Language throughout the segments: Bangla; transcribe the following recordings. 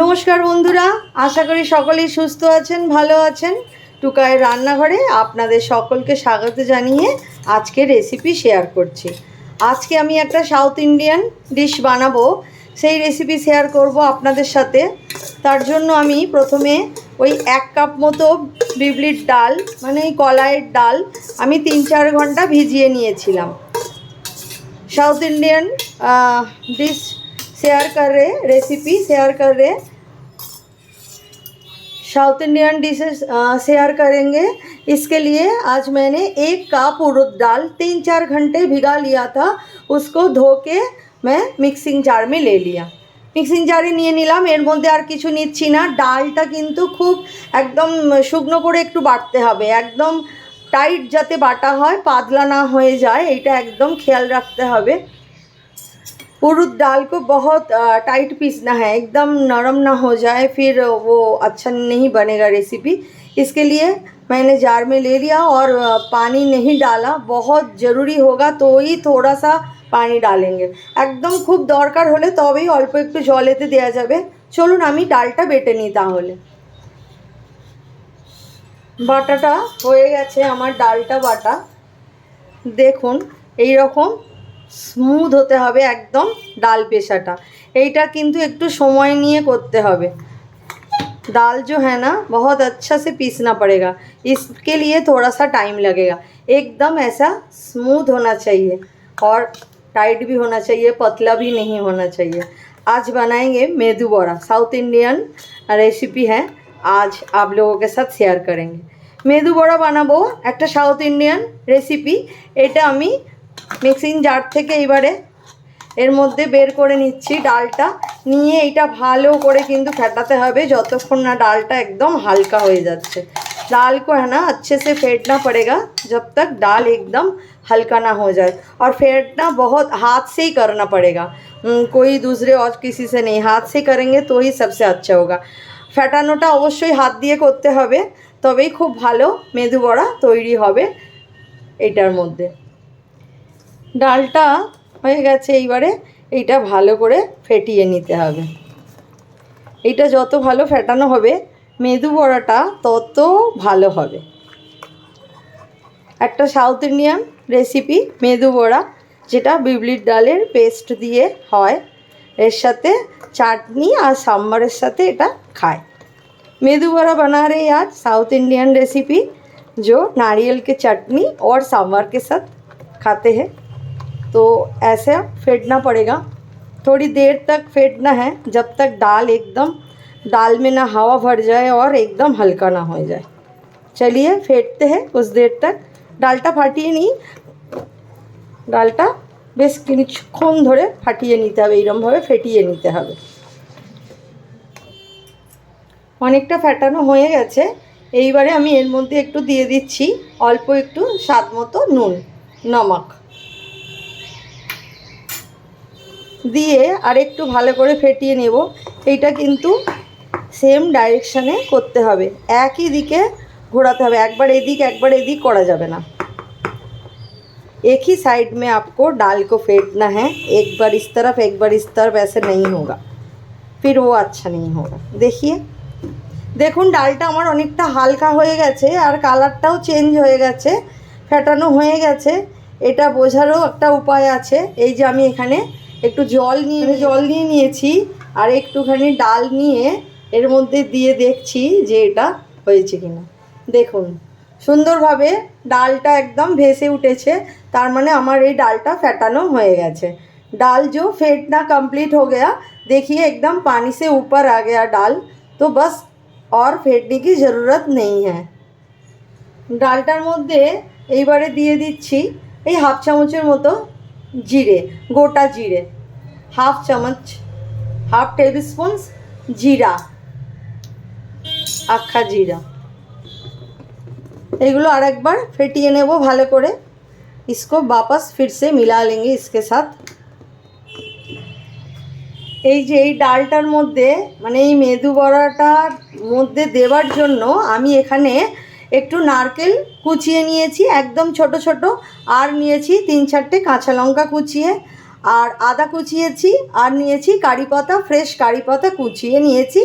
নমস্কার বন্ধুরা, আশা করি সকলেই সুস্থ আছেন, ভালো আছেন। টুকায়ের রান্নাঘরে আপনাদের সকলকে স্বাগত জানিয়ে আজকে রেসিপি শেয়ার করছি। আজকে আমি একটা সাউথ ইন্ডিয়ান ডিশ বানাবো, সেই রেসিপি শেয়ার করব আপনাদের সাথে। তার জন্য আমি প্রথমে ওই এক কাপ মতো বিবলির ডাল মানে কলাইয়ের ডাল, আমি তিন চার ঘণ্টা ভিজিয়ে নিয়েছিলাম। সাউথ ইন্ডিয়ান ডিশ शेयर कर रहे रेसिपी शेयर कर रहे साउथ इंडियन डिशेस शेयर करेंगे इसके लिए आज मैंने एक कप उड़द दाल तीन चार घंटे भिगा लिया था उसको धो के मैं মিক্সিং জার में ले लिया মিক্সিং জারে নিয়ে নিলাম এর মধ্যে আর কিছু নিচ্ছি না ডালটা কিন্তু খুব একদম শুকনো করে একটু বাটতে হবে একদম টাইট যাতে বাটা হয় পাতলা না হয়ে যায় এটা একদম খেয়াল রাখতে হবে उड़द दाल को बहुत अ, टाइट पीसना है एकदम नरम ना हो जाए फिर वो अच्छा नहीं बनेगा रेसिपी इसके लिए मैंने जार में ले लिया और अ, पानी नहीं डाला बहुत ज़रूरी होगा तो ही थोड़ा सा পানি ডালেঙ্গে একদম খুব দরকার হলে তবেই অল্প একটু জলেতে দেওয়া যাবে চলুন আমি ডালটা বেটে নিই তাহলে বাটাটা হয়ে গেছে আমার ডালটা বাটা দেখুন এই রকম স্মুথ হতে হবে একদম ডাল পেশাটা এইটা কিন্তু একটু সময় নিয়ে করতে হবে दाल जो है ना बहुत अच्छा से पीसना पड़ेगा इसके लिए थोड़ा सा टाइम लगेगा एकदम ऐसा स्मूथ होना चाहिए और टाइट भी होना चाहिए पतला भी नहीं होना चाहिए आज बनाएंगे मेदू बड़ा साउथ इंडियन रेसिपি है आज आप लोगों के साथ শেয়ার करेंगे মেদু বড়া বানাবো একটা সাউথ ইন্ডিয়ান রেসিপি এটা আমি মিক্সিং জার থেকে এবারে এর মধ্যে বের করে নিচ্ছি ডালটা নিয়ে এটা ভালো করে কিন্তু ফেটাতে হবে যতক্ষণ না ডালটা একদম হালকা হয়ে যাচ্ছে दाल को है ना अच्छे से फेंटना पड़ेगा जब तक दाल एकदम हल्का ना हो जाए और फेंटना बहुत हाथ से ही करना पड़ेगा हम्म, कोई दूसरे और किसी से नहीं हाथ से करेंगे तो ही सबसे अच्छा होगा ফেটানোটা অবশ্যই হাত দিয়ে করতে হবে তবেই খুব ভালো মেদু বড়া তৈরি হবে এটার মধ্যে ডালটা হয়ে গেছে এইবারে এইটা ভালো করে ফেটিয়ে নিতে হবে এইটা যত ভালো ফেটানো হবে মেদু বড়াটা তত ভালো হবে একটা সাউথ ইন্ডিয়ান রেসিপি মেদু বড়া যেটা বিবলির ডালের পেস্ট দিয়ে হয় এর সাথে চাটনি আর সাম্বারের সাথে এটা খায় मेदू बड़ा बना रहे हैं आज साउथ इंडियन रेसिपी जो नारियल के चटनी और सांभर के साथ खाते हैं तो ऐसे फेंटना पड़ेगा थोड़ी देर तक फेंटना है जब तक दाल एकदम दाल में ना हवा भर जाए और एकदम हल्का ना हो जाए चलिए फेंटते हैं कुछ देर तक ডালটা ফাটিয়ে নিই ডালটা বেশ কিছুক্ষণ ধরে ফাটিয়ে নিতে হবে এইরমভাবে ফেটিয়ে নিতে হবে অনেকটা ফ্যাটানো হয়ে গেছে এইবারে আমি এর মধ্যে একটু দিয়ে দিচ্ছি অল্প একটু স্বাদ মতো নুন নমক দিয়ে আর একটু ভালো করে ফেটিয়ে নেব এইটা কিন্তু সেম ডাইরেকশানে করতে হবে একই দিকে ঘোরাতে হবে একবার এদিক একবার এদিক করা যাবে না एक ही साइड में आपको दाल को फेंटना है एक बार इस तरफ एक बार इस तरफ ऐसे नहीं होगा फिर वो अच्छा नहीं होगा देखिए দেখুন ডালটা আমার অনেকটা হালকা হয়ে গেছে আর কালারটাও চেঞ্জ হয়ে গেছে ফেটানো হয়ে গেছে এটা বোঝারও একটা উপায় আছে এই যে আমি এখানে একটু জল নিয়ে জল নিয়ে নিয়েছি আর একটুখানি ডাল নিয়ে এর মধ্যে দিয়ে দেখছি যে এটা হয়েছে কিনা দেখুন সুন্দরভাবে ডালটা একদম ভেসে উঠেছে তার মানে আমার এই ডালটা ফেটানো হয়ে গেছে डाल जो फेंटना कंप्लीट हो गया देखिए एकदम पानी से ऊपर आ गया डाल तो बस और फेंटने की ज़रूरत नहीं है ডালটার মধ্যে এইবারে দিয়ে দিচ্ছি এই হাফ চামচের মতো জিরে গোটা জিরে হাফ চামচ হাফ টেবিল স্পুন জিরা আখা জিরা এগুলো আরেকবার ফেটিয়ে নেব ভালো করে इसको वापस फिर से मिला लेंगे इसके साथ এই যে এই ডালটার মধ্যে মানে এই মেদু বড়াটার মধ্যে দেওয়ার জন্য আমি এখানে একটু নারকেল কুচিয়ে নিয়েছি, একদম ছোট ছোট। আর নিয়েছি তিন চারটে কাঁচা লঙ্কা কুচিয়ে। আর আদা কুচিয়েছি, আর নিয়েছি কারি পাতা, ফ্রেশ কারি পাতা কুচিয়ে নিয়েছি।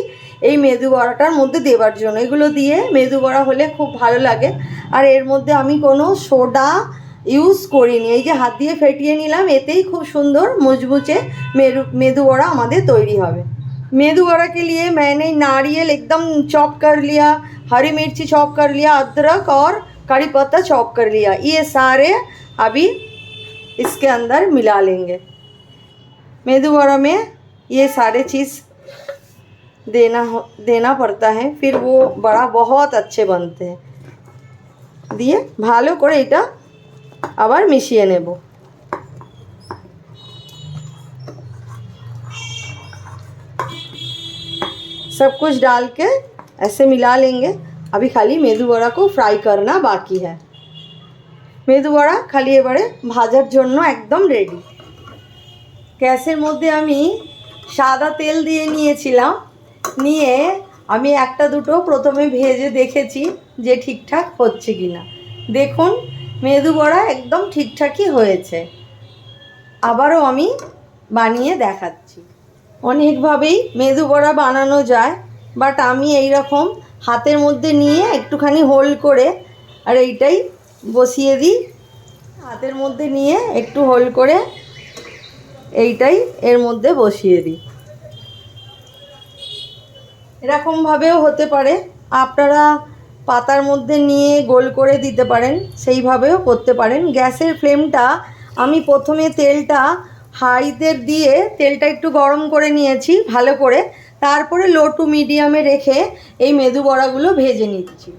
এই মেদু বড়াটার মধ্যে দেবার জন্য। এগুলো দিয়ে মেদু বড়া হলে খুব ভালো লাগে। আর এর মধ্যে আমি কোনো সোডা ইউজ করিনি। এই যে হাত দিয়ে ফেটিয়ে নিলাম, এতেই খুব সুন্দর মজবুচে মেরু, মেদু বড়া আমাদের তৈরি হবে। মেদু বড়াকে নিয়ে मैंने নারিয়েল, একদম চপ কর লিয়া हरी मिर्ची चॉप कर लिया अदरक और कड़ी पत्ता चॉप कर लिया ये सारे अभी इसके अंदर मिला लेंगे मेदू वड़ा में ये सारे चीज़ देना हो देना पड़ता है फिर वो बड़ा बहुत अच्छे बनते हैं দিয়ে ভালো করে এটা আবার মিশিয়ে নেব सब कुछ डाल के ऐसे मिला लेंगे अभी खाली मेदू वड़ा को फ्राई करना बाकी है মেদু বড়া খালি এবারে ভাজার জন্য একদম রেডি গ্যাসের মধ্যে আমি সাদা তেল দিয়ে নিয়েছিলাম নিয়ে আমি একটা দুটো প্রথমে ভেজে দেখেছি যে ঠিকঠাক হচ্ছে কি না দেখুন মেদু বড়া একদম ঠিকঠাকই হয়েছে আবারও আমি বানিয়ে দেখাচ্ছি অনেকভাবেই মেদু বড়া বানানো যায় বাট আমি এই রকম হাতের মধ্যে নিয়ে একটুখানি হোল্ড করে আর এইটাই বসিয়ে দিই। হাতের মধ্যে নিয়ে একটু হোল্ড করে এইটাই এর মধ্যে বসিয়ে দিই। এরকমভাবেও হতে পারে। আপনারা পাতার মধ্যে নিয়ে গোল করে দিতে পারেন, সেইভাবেও করতে পারেন। গ্যাসের ফ্লেমটা, আমি প্রথমে তেলটা হাইতে দিয়ে তেলটা একটু গরম করে নিয়েছি ভালো করে। তারপরে লো টু মিডিয়ামে রেখে এই মেদু বড়াগুলো ভেজে নিচ্ছি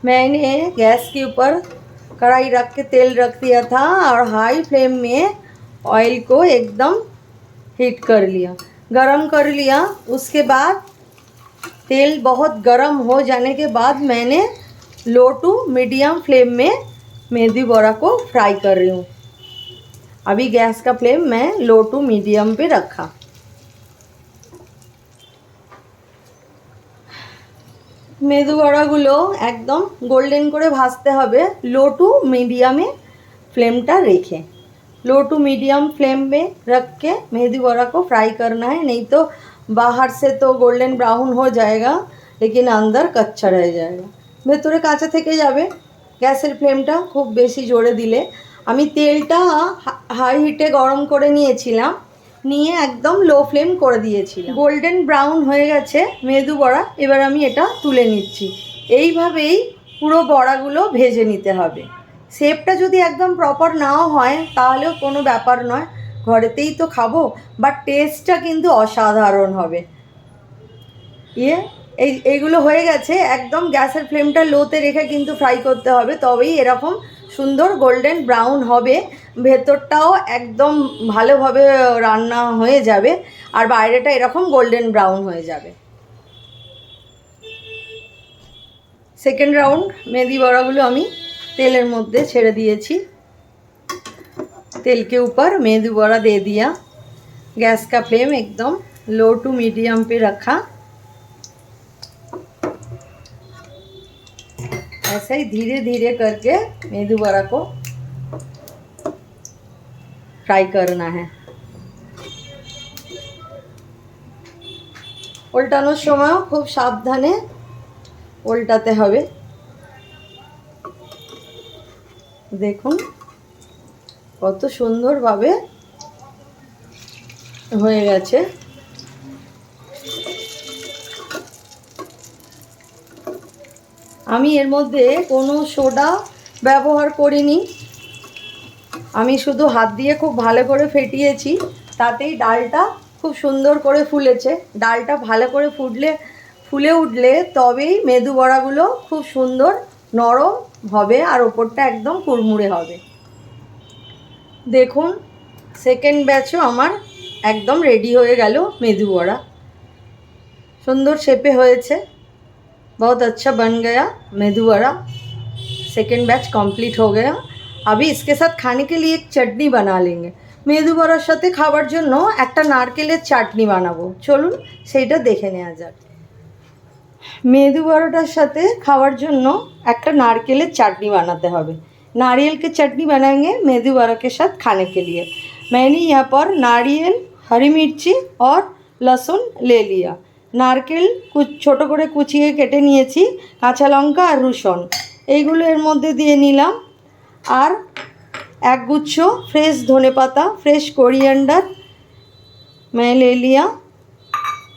मैंने गैस के ऊपर कढ़ाई रख के तेल रख दिया था और हाई फ्लेम में ऑयल को एकदम हीट कर लिया गरम कर लिया उसके बाद तेल बहुत गरम हो जाने के बाद मैंने लो टू मीडियम फ्लेम में मेदी बड़ा को फ्राई कर रही हूँ अभी गैस का फ्लेम मैं लो टू मीडियम पे रखा। মেদু বড়াগুলো একদম গোল্ডেন করে ভাজতে হবে। লো টু फ्लेम टा रेखे लो टू मीडियम फ्लेम में रख के मेहदी वड़ा को फ्राई करना है नहीं तो बाहर से तो गोल्डन ब्राउन हो जाएगा लेकिन अंदर कच्चा रह जाएगा भेतरे काचा থেকে যাবে। गैसर फ्लेम खूब बेसि जोड़े दिले আমি তেলটা হাই হিটে গরম করে নিয়েছিলাম, নিয়ে একদম লো ফ্লেম করে দিয়েছিলাম। গোল্ডেন ব্রাউন হয়ে গেছে, মেদু বড়া, এবার আমি এটা তুলে নিচ্ছি। এইভাবেই পুরো বড়াগুলো ভেজে নিতে হবে। শেপটা যদি একদম প্রপার নাও হয়, তাহলেও কোনো ব্যাপার নয়। ঘরেতেই তো খাব বাট টেস্টটা কিন্তু অসাধারণ হবে। ইয়ে এই, এইগুলো হয়ে গেছে, একদম গ্যাসের ফ্লেমটা লোতে রেখে কিন্তু ফ্রাই করতে হবে, তবেই এরকম সুন্দর গোল্ডেন ব্রাউন হবে ভেতরটাও একদম ভালোভাবে রান্না হয়ে যাবে আর বাইরেটা এরকম গোল্ডেন ব্রাউন হয়ে যাবে সেকেন্ড রাউন্ড মেদি বড়াগুলো আমি তেলের মধ্যে ছেড়ে দিয়েছি तेल के ऊपर मेदू बड़ा दे दिया गैस का फ्लेम एकदम लो टू मीडियम पे रखा ऐसा ही धीरे धीरे करके मेदू बड़ा को फ्राई करना है উল্টানোর সময়ও খুব সাবধানে উল্টাতে হবে দেখুন কত সুন্দরভাবে হয়ে গেছে আমি এর মধ্যে কোনো সোডা ব্যবহার করিনি। আমি শুধু হাত দিয়ে খুব ভালো করে ফেটিয়েছি, তাতেই ডালটা খুব সুন্দর করে ফুলেছে। ডালটা ভালো করে ফুটলে, ফুলে উঠলে তবেই মেদু বড়াগুলো খুব সুন্দর নরম হবে আর ওপরটা একদম কুড়মুড়ে হবে। দেখুন সেকেন্ড ব্যাচও আমার একদম রেডি হয়ে গেল মেদু বড়া। সুন্দর শেপে হয়েছে। बहुत अच्छा बन गया medu vada second batch complete हो गया अभी इसके साथ खाने के लिए एक चटनी बना लेंगे মেদু বড়ার সাথে খাবার জন্য একটা নারকেলের চাটনি বানাবো চলুন সেইটা দেখে নেওয়া যাক মেদু বড়াটার সাথে খাওয়ার জন্য একটা নারকেলের চাটনি বানাতে হবে नारियल की चटनी बनाएंगे मेदू वड़ा के साथ खाने के लिए मैंने यहाँ पर नारियल हरी मिर्ची और लहसुन ले लिया নারকেল কু- ছোট করে কুচিয়ে কেটে নিয়েছি কাঁচা লঙ্কা আর রসুন এইগুলো এর মধ্যে দিয়ে নিলাম আর একগুচ্ছ ফ্রেশ ধনেপাতা ফ্রেশ কোরিয়েন্ডার मैं ले लिया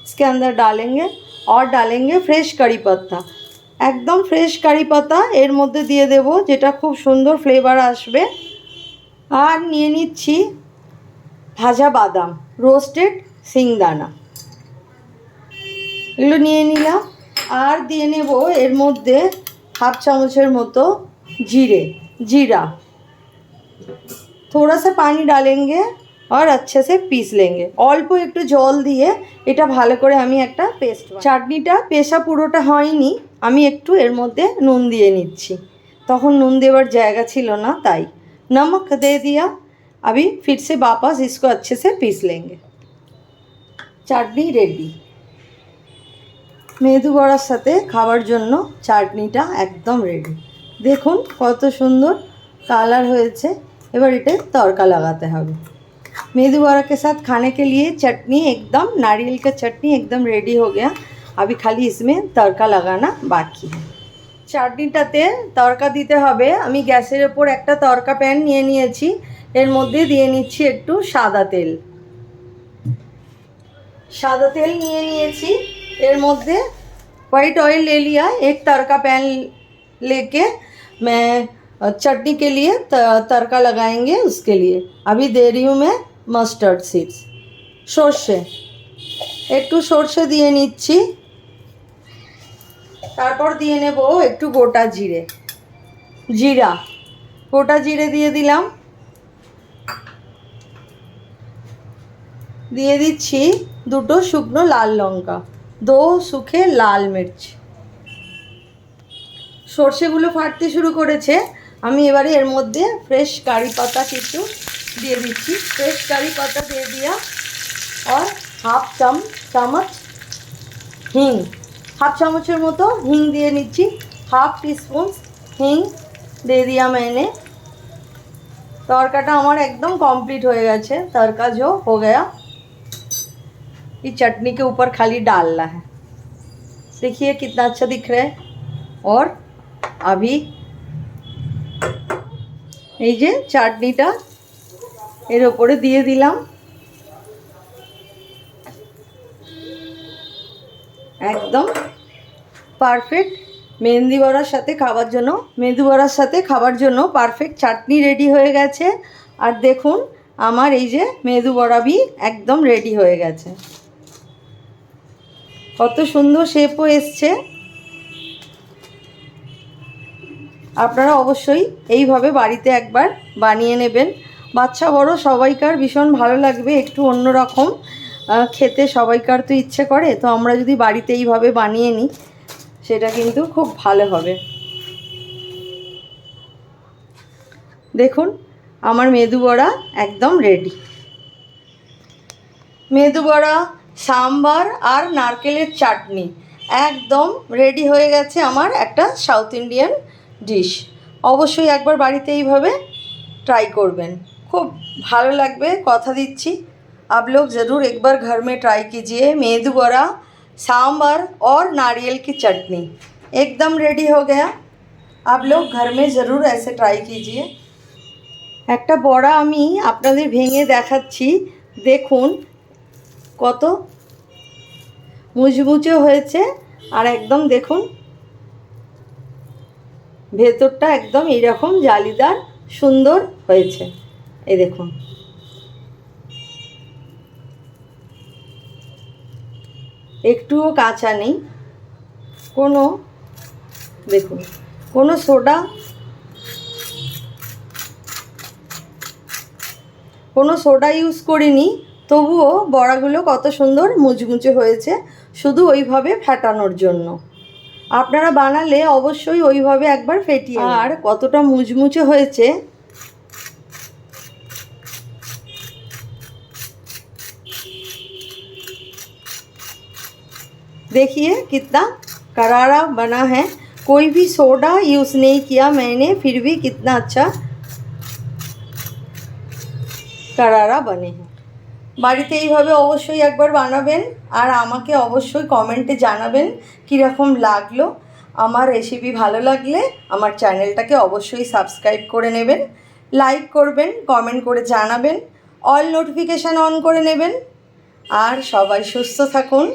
इसके अंदर डालेंगे और डालेंगे फ्रेश कड़ी पत्ता একদম ফ্রেশ কারি পাতা এর মধ্যে দিয়ে দেব যেটা খুব সুন্দর ফ্লেভার আসবে আর নিয়ে নিচ্ছি ভাজা বাদাম রোস্টেড সিংদানা এগুলো নিয়ে নিলাম আর দিয়ে নেব এর মধ্যে হাফ চামচের মতো জিরে জিরা थोड़ा सा पानी डालेंगे और अच्छे से পিস लेंगे অল্প একটু জল দিয়ে এটা ভালো করে আমি একটা পেস্ট চাটনিটা পেশা পুরোটা হয়নি আমি একটু এর মধ্যে নুন দিয়ে নিচ্ছি তখন নুন দেওয়ার জায়গা ছিল না তাই नमक दे दिया अभी फिर से वापस इसको अच्छे से पीस लेंगे চাটনি রেডি মেদু বড়ার সাথে খাওয়ার জন্য চাটনিটা একদম রেডি দেখুন কত সুন্দর কালার হয়েছে এবার এটা तड़का लगाते হবে मेदू वड़ा के साथ खाने के लिए चटनी एकदम नारियल का चटनी एकदम रेडी हो गया अभी खाली इसमें तड़का लगाना बाकी है চাটনিটাতে তড়কা দিতে হবে আমি গ্যাসের ওপর একটা তড়কা প্যান নিয়ে নিয়েছি এর মধ্যে দিয়ে নিচ্ছি একটু সাদা তেল सादा तेल নিয়ে নিয়েছি এর মধ্যে वाइट ऑयल ले लिया एक तड़का पैन लेके मैं अ, चटनी के लिए त- तड़का लगाएंगे उसके लिए अभी दे रही हूँ मैं মাস্টার্ড সিডস সর্ষে একটু সর্ষে দিয়ে নিচ্ছি তারপর দিয়ে নেব একটু গোটা জিরে জিরা গোটা জিরে দিয়ে দিলাম দিয়ে দিচ্ছি দুটো শুকনো লাল লঙ্কা দো সুখে লাল মির্চ। সর্ষেগুলো ফাটতে শুরু করেছে। আমি এবারে এর মধ্যে ফ্রেশ কারি পাতা কিছু দিয়ে দিচ্ছি। ফ্রেশ কারি পাতা দিয়ে দিয়া আর হাফ চাম চামচ হিং। হাফ চামচের মতো হিং দিয়ে নিচ্ছি। হাফ টিস্পুন হিং দিয়ে দিয়া মেনে। তরকাটা আমার একদম কমপ্লিট হয়ে গেছে। তরকা জো হো গয়া। ये चटनी के ऊपर खाली डालना है देखिए कितना अच्छा दिख रहा है और अभी এই যে চাটনিটা এর ওপরে দিয়ে দিলাম একদম পারফেক্ট মেহেন্দি বড়ার সাথে খাবার জন্য মেদু বড়ার সাথে খাবার জন্য পারফেক্ট চাটনি রেডি হয়ে গেছে আর দেখুন আমার এই যে মেদু বড়াবি একদম রেডি হয়ে গেছে কত সুন্দর শেপও এসছে। আপনারা অবশ্যই এইভাবে বাড়িতে একবার বানিয়ে নেবেন। বাচ্চা বড়, সবাইকার ভীষণ ভালো লাগবে, একটু অন্যরকম। খেতে সবাইকার তো ইচ্ছে করে, তো আমরা যদি বাড়িতে এইভাবে বানিয়ে নিই, সেটা কিন্তু খুব ভালো হবে। দেখুন, আমার মেদু বড়া একদম রেডি মেদু বড়া সাম্বার আর নারকেলের চাটনি একদম রেডি হয়ে গেছে আমার একটা সাউথ ইন্ডিয়ান ডিশ অবশ্যই একবার বাড়িতে এইভাবে ट्राई করবেন খুব ভালো লাগবে কথা দিচ্ছি आप लोग ज़रूर एक बार घर में ट्राई कीजिए मेदू बड़ा सांबर और नारियल की चटनी एकदम रेडी हो गया आप लोग घर में ज़रूर ऐसे ट्राई कीजिए একটা বড়া আমি আপনাদের ভেঙে দেখাচ্ছি দেখুন কত? মুচমুচে হয়েছে। আর একদম দেখুন, ভেতরটা একদম এইরকম জালিদার, সুন্দর হয়েছে। এই দেখুন। একটুও কাঁচা নেই। কোনো, দেখুন, কোনো সোডা কোনো সোডা ইউজ করিনি। তবুও বড়াগুলো কত সুন্দর মুচমুচে হয়েছে শুধু ওইভাবে ফেটানোর জন্য আপনারা বানালে অবশ্যই ওইভাবে একবার ফেটিয়ে আর কতটা মুচমুচে হয়েছে देखिए कितना करारा बना है कोई भी सोडा यूज़ नहीं किया मैंने फिर भी कितना अच्छा কারারা বনে হ্যাঁ বাড়িতে এইভাবে অবশ্যই একবার বানাবেন আর আমাকে অবশ্যই কমেন্টে জানাবেন কীরকম লাগল। আমার রেসিপি ভালো লাগলে আমার চ্যানেলটাকে অবশ্যই সাবস্ক্রাইব করে নেবেন লাইক করবেন কমেন্ট করে জানাবেন অল নোটিফিকেশান অন করে নেবেন। আর সবাই সুস্থ থাকুন,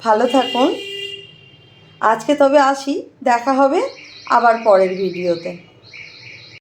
ভালো থাকুন। আজকে তবে আসি, দেখা হবে আবার পরের ভিডিওতে